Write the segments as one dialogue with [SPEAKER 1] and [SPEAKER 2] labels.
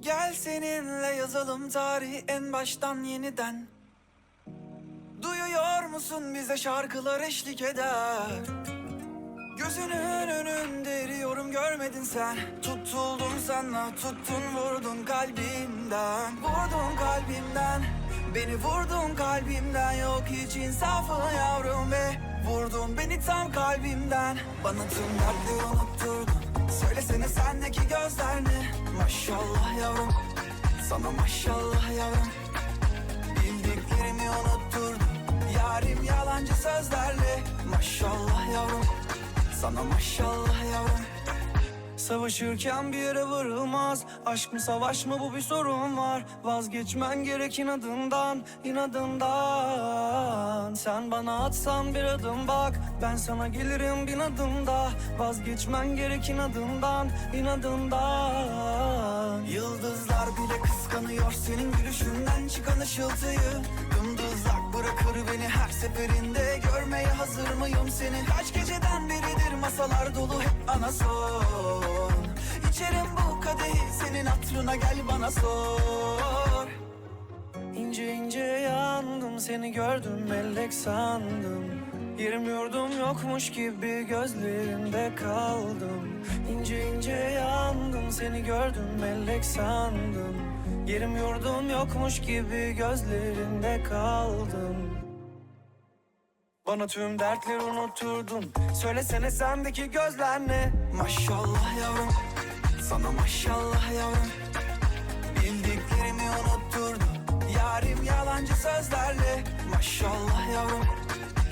[SPEAKER 1] Gel seninle yazalım tarihi en baştan yeniden. Duyuyor musun bize şarkılar eşlik eder? Gözünün önünde eriyorum görmedin sen. Tutuldum sana tuttun vurdun kalbimden. Vurdun kalbimden Beni vurdun kalbimden. Yok hiç insafı yavrum be. Vurdun beni tam kalbimden. Bana tüm dertleri unutturdun. Söylesene sendeki gözler ne Maşallah yavrum Sana maşallah yavrum. Bildiklerimi unutturdun Yarim yalancı sözlerle. Maşallah yavrum Sana maşallah yavrum Savaşırken bir yere varılmaz. Aşk mı savaş mı? Bu bir sorun var. Vazgeçmen gerek inadından inadından. Sen bana atsan bir adım bak. Ben sana gelirim bin adımda. Vazgeçmen gerek inadından inadından. Yıldızlar bile kıskanıyor Senin gülüşünden. Çıkan ışıltıyı Dımdızlak bırakır beni her seferinde. Görmeye hazır mıyım seni? Kaç geceden beridir masalar dolu hep bana sor. İçerim bu kadehi senin hatırına gel bana sor. İnce ince yandım seni gördüm melek sandım. Yerim yurdum yokmuş gibi gözlerinde kaldım. İnce ince yandım seni gördüm melek sandım Yerim yurdum yokmuş gibi gözlerinde kaldım. Bana tüm dertleri unutturdun. Söylesene sendeki gözler ne? Maşallah yavrum. Sana maşallah yavrum. Bildiklerimi unutturdun Yarim yalancı sözlerle. Maşallah yavrum.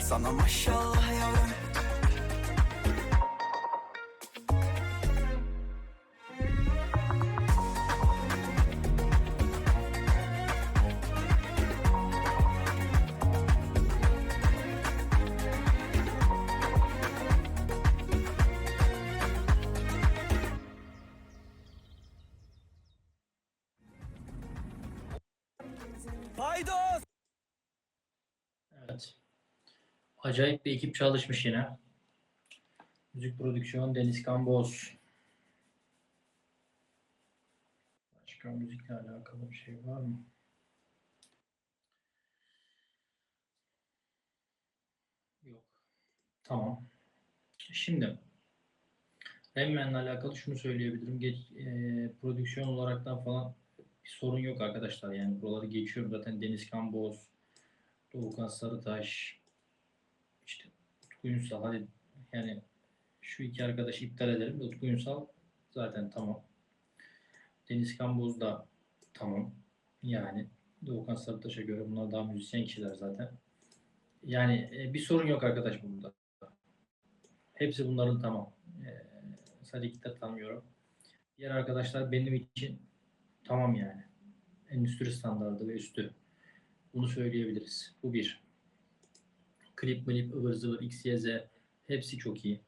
[SPEAKER 1] Sana maşallah yavrum Paydos
[SPEAKER 2] Evet. Acayip bir ekip çalışmış yine. Müzik prodüksiyon Deniz Kamboz. Başka müzikle alakalı bir şey var mı? Yok. Tamam. Şimdi Rayman'le alakalı şunu söyleyebilirim. Geç, e, prodüksiyon olaraktan falan sorun yok arkadaşlar. Yani buraları geçiyorum. Zaten Deniz Kamboz, Doğukan Sarıtaş, işte Utku Ünsal. Hadi yani şu iki arkadaşı iptal edelim de Utku Ünsal zaten tamam. Deniz Kamboz da tamam. Yani Doğukan Sarıtaş'a göre bunlar daha müzisyen kişiler zaten. Yani e, bir sorun yok arkadaş bunda. Hepsi bunların tamam. E, sadece de tanımıyorum. Diğer arkadaşlar benim için tamam yani. Endüstri standardı ve üstü. Bunu söyleyebiliriz. Bu bir. Klip, milip, ıvır zıvır, x, y, z hepsi çok iyi.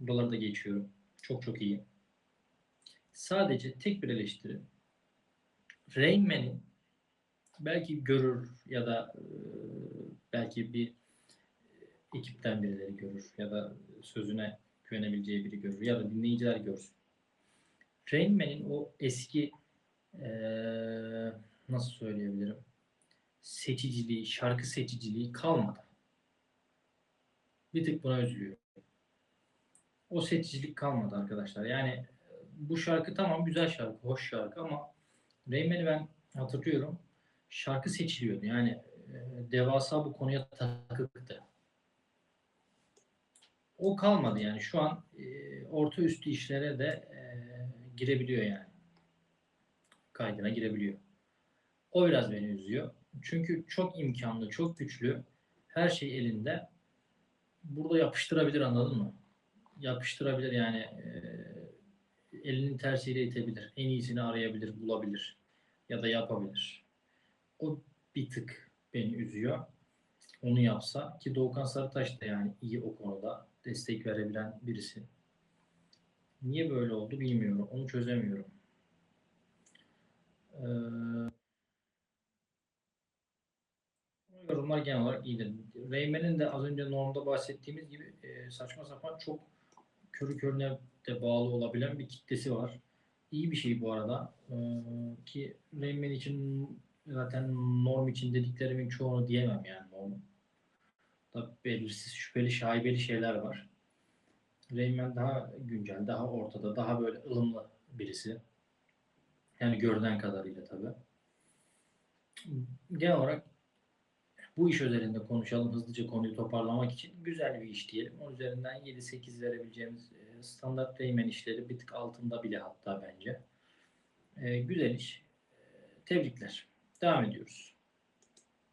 [SPEAKER 2] Buraları da geçiyorum. Çok çok iyi. Sadece tek bir eleştiri. Rain Man'in belki görür ya da e, belki bir ekipten birileri görür ya da sözüne güvenebileceği biri görür ya da dinleyiciler görsün. Rain Man'in o eski e, nasıl söyleyebilirim? seçiciliği, şarkı seçiciliği kalmadı. Bir tık buna üzülüyor. O seçicilik kalmadı arkadaşlar. Yani bu şarkı tamam güzel şarkı, hoş şarkı ama Rayman'i ben hatırlıyorum. Şarkı seçiliyordu. Yani devasa bu konuya takıktı. O kalmadı yani. Şu an e, orta üstü işlere de e, girebiliyor yani. Kaydına girebiliyor. O biraz beni üzüyor. Çünkü çok imkanlı, çok güçlü. Her şey elinde. Burada yapıştırabilir anladın mı? Yapıştırabilir yani e, elinin tersiyle itebilir. En iyisini arayabilir, bulabilir. Ya da yapabilir. O bir tık beni üzüyor. Onu yapsa ki Doğukan Sarıtaş da yani iyi o konuda destek verebilen birisi. Niye böyle oldu bilmiyorum. Onu çözemiyorum. Ee, yorumlar genel olarak iyidir. Rayman'in de az önce normda bahsettiğimiz gibi e, saçma sapan çok körü körüne de bağlı olabilen bir kitlesi var. iyi bir şey bu arada. Ee, ki Rayman için zaten norm için dediklerimin çoğunu diyemem yani norm. Da belirsiz, şüpheli, şaibeli şeyler var. Rayman daha güncel, daha ortada, daha böyle ılımlı birisi. Yani görünen kadarıyla tabii. Genel olarak bu iş üzerinde konuşalım hızlıca konuyu toparlamak için. Güzel bir iş diyelim. Onun üzerinden 7-8 verebileceğimiz e, standart Rayman işleri bir tık altında bile hatta bence. E, güzel iş. E, tebrikler. Devam ediyoruz.